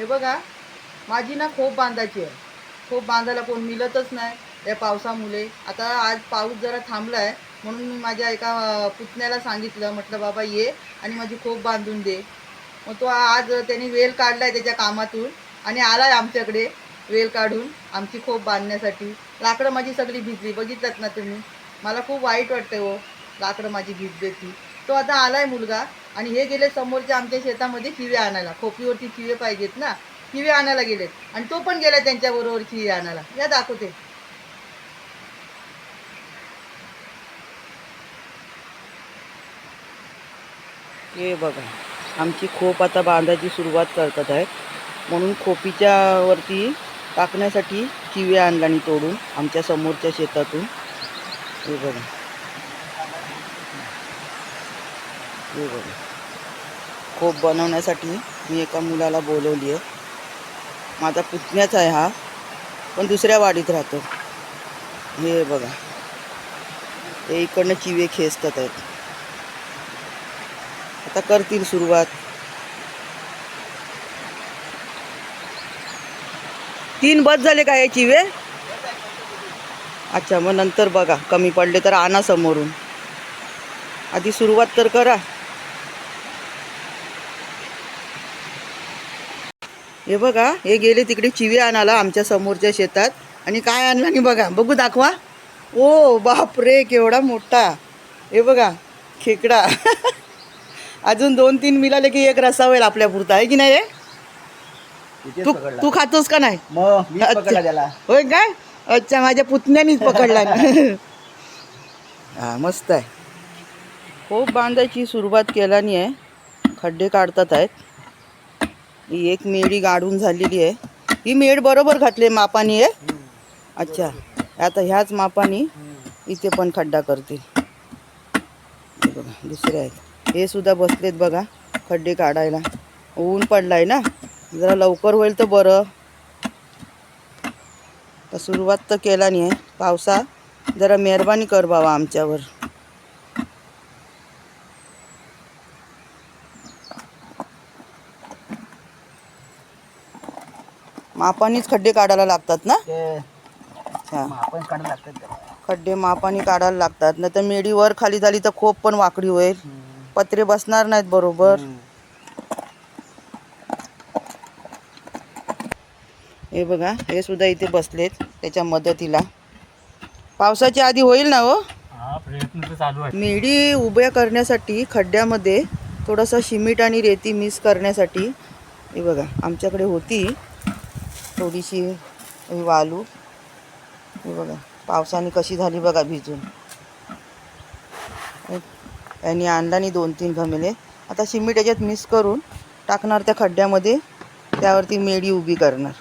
हे बघा माझी ना खोप बांधायची आहे. खोप बांधायला कोण मिळतच नाही. या पावसामुळे. आता आज पाऊस जरा थांबला आहे म्हणून मी माझ्या एका पुतण्याला सांगितलं. म्हटलं बाबा ये आणि माझी खोप बांधून दे. मग तो आज त्यांनी वेल काढलाय त्याच्या कामातून आणि आला आहे आमच्याकडे वेल काढून आमची खोप बांधण्यासाठी. लाकडं माझी सगळी भिजली. बघितलंत ना तुम्ही? मला खूप वाईट वाटतं हो लाकडं माझी भिजली ती तो आता आला आहे मुलगा. आणि हे गेले समोरच्या आमच्या शेतामध्ये किवे आणायला. खोपीवरती किवे पाहिजेत ना. किवे आणायला गेलेत. आणि तो पण गेला त्यांच्याबरोबर किवे आणायला. या दाखवते. हे बघा. आमची खोप आता बांधायची सुरुवात करतात आहे म्हणून खोपीच्या वरती टाकण्यासाठी किवे आणला आणि तोडून आमच्या समोरच्या शेतातून. हे बघा. हे बघा खोप बनवण्यासाठी मी एका मुलाला बोलवली आहे. माझा पुतण्याच आहे हा पण दुसऱ्या वाडीत राहतो. हे बघा. हे इकडनं चिवे खेचतात आहेत. आता करतील सुरुवात. तीन बस झाले का हे चिवे? अच्छा मग नंतर बघा. कमी पडले तर आणा समोरून. आधी सुरुवात तर करा. हे बघा हे गेले तिकडे चिवे आणायला आमच्या समोरच्या शेतात. आणि काय आणलं आणि बघा बघू दाखवा. ओ बाप रे केवढा मोठा. हे बघा खेकडा. अजून दोन तीन मिळाले की एक रस्सा होईल आपल्या पुरता आहे की नाही रे? तू तू खातोस का नाही? होय काय? अच्छा माझ्या पुतण्यानीच पकडला. हा मस्त आहे. खूप बांधायची सुरुवात केल्याने आहे खड्डे काढतात आहेत. ही एक मेडी गाडून झालेली आहे. ही मेड बरोबर घातली मापानी आहे अच्छा. आता ह्याच मापानी इथे पण खड्डा करतील. बघा दुसरे आहेत. हे सुद्धा बसलेत बघा खड्डे काढायला. ऊन पडलाय ना? जरा लवकर होईल तर बरं. तर सुरुवात तर केला नाही आहे. पावसा जरा मेहरबानी कर बाबा आमच्यावर. मापानीच खड्डे काढायला लागतात ना? ते अच्छा. आपण काढायला लागतात त्याला. खड्डे मापानी काढायला लागतात. नाही तर मेडी वर खाली झाली तर खोप पण वाकडी होईल. पत्रे बसणार नाहीत बरोबर. हम्म. हे बघा हे सुद्धा इथे बसलेत त्याच्या मदतीला. पावसाच्या आधी होईल ना हो? हा प्रयत्न तर चालू आहे मेढी उभ्या करण्यासाठी खड्ड्यामध्ये थोडंसं शिमीट आणि रेती मिक्स करण्यासाठी. हे बघा आमच्याकडे होती. थोडीशी ही वालू. हे बघा पावसाने कशी झाली बघा भिजून. यांनी आणलानी दोन तीन घमेले. आता शिमीट याच्यात मिक्स करून टाकणार त्या खड्ड्यामध्ये त्यावरती मेढी उभी करणार.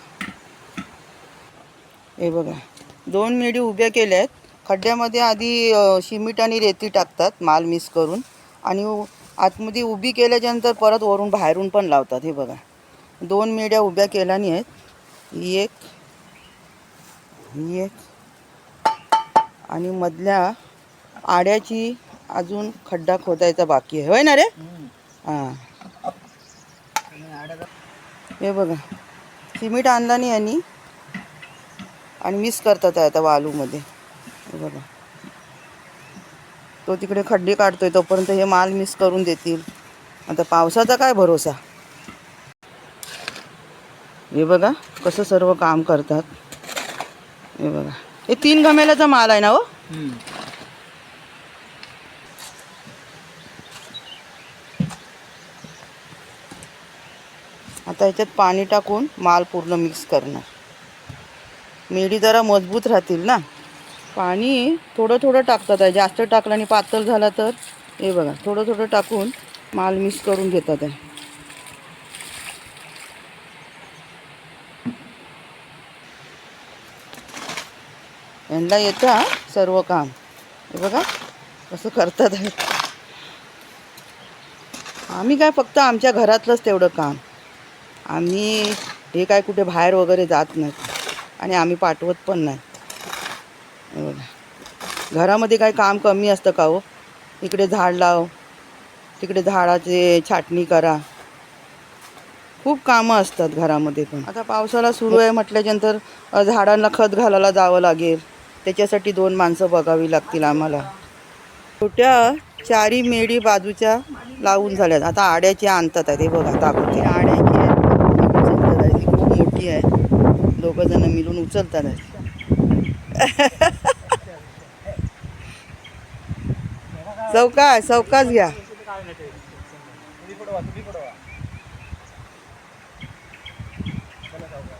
हे बघा दोन मेढी उभ्या केल्या आहेत खड्ड्यामध्ये आधी शिमीट आणि रेती टाकतात माल मिक्स करून. आणि आतमध्ये उभी केल्याच्यानंतर परत वरून बाहेरून पण लावतात हे बघा. दोन मेढ्या उभ्या केल्याने आहेत. ही एक ही एक. आणि मधल्या आड्याची अजून खड्डा खोदायचा बाकी आहे. होय ना रे? हां. हे बघा. सिमेंट आणला नाही यांनी. आणि मिस करतात आहे आता वालूमध्ये. बघा. तो तिकडे खड्डे काढतोय तोपर्यंत हे माल मिस करून देतील. आता पावसाचा काय भरोसा? हे बघा कसं सर्व काम करतात. हे बघा. हे तीन गमेल्याचा माल आहे ना हो? आता ह्याच्यात पाणी टाकून माल पूर्ण मिक्स करणार. मेढी जरा मजबूत राहतील ना? पाणी थोडं थोडं टाकतात आहे. जास्त टाकलं आणि पातळ झाला तर हे बघा थोडं थोडं टाकून माल मिक्स करून घेतात आहे. यांना येतं हा सर्व काम. हे बघा कसं करतात. आम्ही काय फक्त आमच्या घरातलंच तेवढं काम. आम्ही हे काय कुठे बाहेर वगैरे जात नाही. आणि आम्ही पाठवत पण नाही. बघा. घरामध्ये काय काम कमी असतं का हो? इकडे झाड लाव तिकडे झाडाचे छाटणी करा. खूप कामं असतात घरामध्ये पण. आता पावसाला सुरू आहे म्हटल्याच्यानंतर झाडांना खत घालायला जावं लागेल. त्याच्यासाठी दोन माणसं बघावी लागतील आम्हाला. छोट्या चारी मेडी बाजूच्या लावून झाल्यात. आता आड्याच्या आणतात आहे ते बघा दाखवते आड्याची उचलतात आहे. ती खूप मोठी आहे. दोघं जण मिळून उचलतात. आहे चौका चौकाच घ्या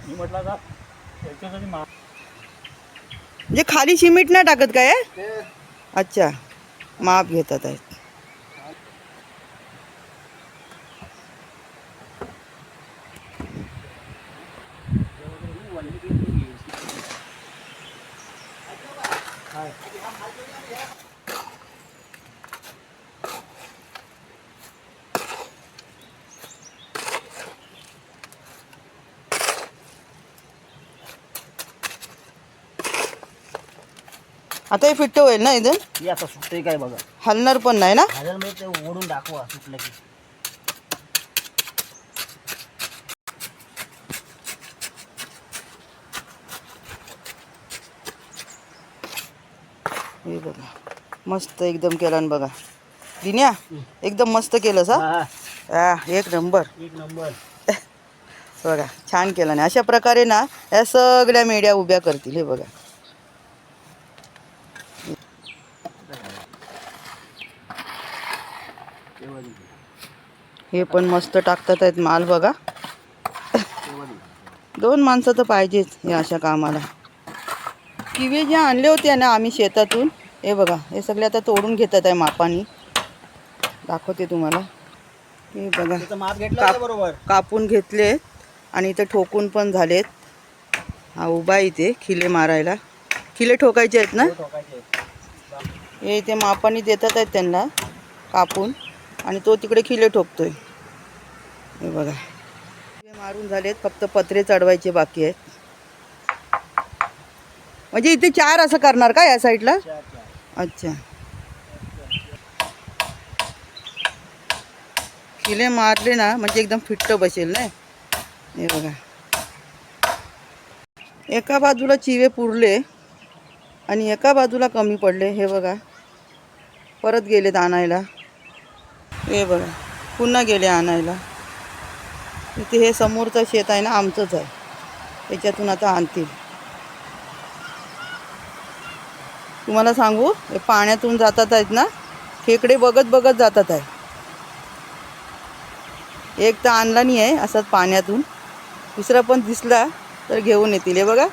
म्हटलं का त्याच्यासाठी म्हणजे खाली सिमेंट नाही टाकत काय? अच्छा. माप घेतात आहेत. आता हे फिट्ट होईल ना इथं हे आता सुटते काय बघा. हलणार पण नाही ना? माझ्यामध्ये ते ओढून दाखवा सुटलं की. हे बघा. मस्त एकदम केला ना बघा. दिन्या एकदम मस्त केलं सा हा, हा. एक नंबर. एक नंबर. बघा छान केलं ना. अशा प्रकारे ना या सगळ्या मेड्या उभ्या करतील हे बघा तेव्हा दे. हे पण मस्त टाकतात आहेत माल बघा. दोन माणसं तर पाहिजेच हे अशा कामाला. किवे जे आणले होते ना आम्ही शेतातून हे बघा हे सगळे आता तोडून घेतात आहे मापानी. दाखवते तुम्हाला. हे बघा काप- बरोबर. कापून घेतले आणि इथे ठोकून पण झालेत. हा उभा इथे खिले मारायला. खिले ठोकायचे आहेत ना? हो. हे इथे मापानी देतात आहेत त्यांना कापून. आणि तो तिकडे खिले ठोकतोय. हे बघा. खिले मारून झालेत फक्त पत्रे चढवायचे बाकी आहेत. म्हणजे इथे चार असं करणार का या साईडला? अच्छा. खिले मारले ना म्हणजे एकदम फिट्ट बसेल ना? हे बघा. एका बाजूला चिवे पुरले आणि एका बाजूला कमी पडले हे बघा. परत गेलेत आणायला. हे बघा पुन्हा गेले आणायला. इथे हे समोरचं शेत आहे ना आमचंच आहे. त्याच्यातून आता आणतील. तुम्हाला सांगू हे पाण्यातून जातात आहेत ना खेकडे बघत बघत जातात आहे. एक तर आणला नाही आहे असाच पाण्यातून. दुसरा पण दिसला तर घेऊन येतील. हे बघा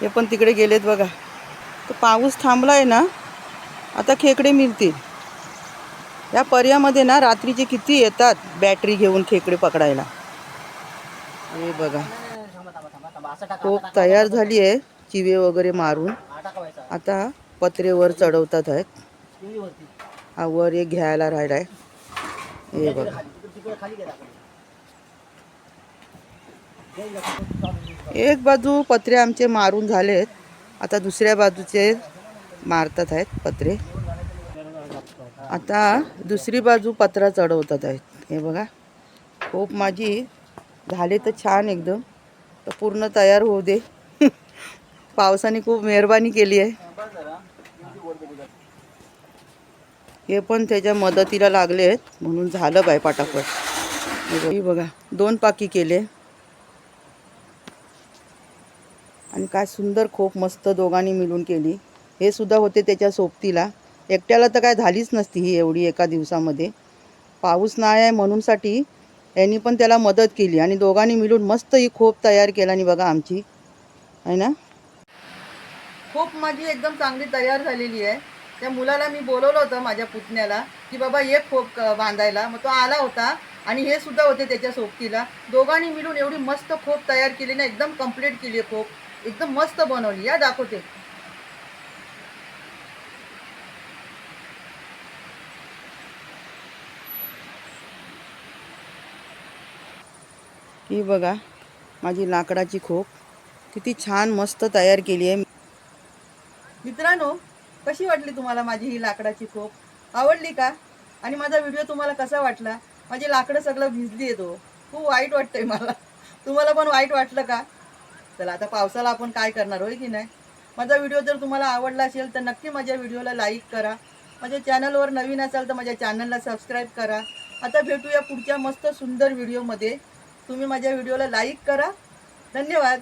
हे पण तिकडे गेलेत बघा. तर पाऊस थांबला आहे ना आता खेकडे मिळतील. या पर्यामध्ये ना रात्रीचे किती येतात बॅटरी घेऊन खेकडे पकडायला? हे बघा. थांबा, टोप तयार झाली आहे चिवे वगैरे मारून. आता पत्रेवर चढवतात आहेत. हा वर एक घ्यायला राहिला आहे. हे बघा. एक बाजू पत्रे आमचे मारून झालेत. आता दुसऱ्या बाजूचे मारतात आहेत पत्रे. आता दुसरी बाजू पत्रा चढवतात आहेत. हे बघा. खूप माझी झाले तर छान एकदम. तर पूर्ण तयार होऊ दे. पावसाने खूप मेहरबानी केली आहे. हे पण त्याच्या मदतीला लागले आहेत. म्हणून झालं बाय पाटापट. हे बघा. दोन पाकी केले. आणि काय सुंदर खूप मस्त दोघांनी मिळून केली. हे सुद्धा होते त्याच्या सोबतीला. एकट्याला तर काय झालीच नसती ही एवढी एका दिवसामध्ये. पाऊस नाही आहे म्हणूनसाठी यांनी पण त्याला मदत केली आणि दोघांनी मिळून मस्त ही खोप तयार केला आणि बघा आमची. आहे ना? खोप माझी एकदम चांगली तयार झालेली आहे. त्या मुलाला मी बोलवलं होतं माझ्या पुतण्याला की बाबा एक खोप बांधायला. मग तो आला होता आणि हे सुद्धा होते त्याच्या सोबतीला. दोघांनी मिळून एवढी मस्त खोप तयार केली ना एकदम कंप्लीट केली आहे खोप. एकदम मस्त बनवली. या दाखवते. ही बघा माझी लाकडाची खोप किती छान मस्त तयार केली आहे मित्रांनो कशी वाटली तुम्हाला माझी ही लाकडाची खोप आवडली का? आणि माझा व्हिडिओ तुम्हाला कसा वाटला? माझी लाकडं सगळं भिजली आहे तो. खूप वाईट वाटतंय मला. तुम्हाला पण वाईट वाटलं का? चला आता पावसाला आपण काय करणार होय की नाही? माझा व्हिडिओ जर तुम्हाला आवडला असेल तर नक्की माझ्या व्हिडिओला लाईक करा. माझ्या चॅनलवर नवीन असाल तर माझ्या चॅनलला सबस्क्राईब करा. आता भेटूया पुढच्या मस्त सुंदर व्हिडिओमध्ये. तुम्ही माझ्या व्हिडिओला लाईक करा. धन्यवाद.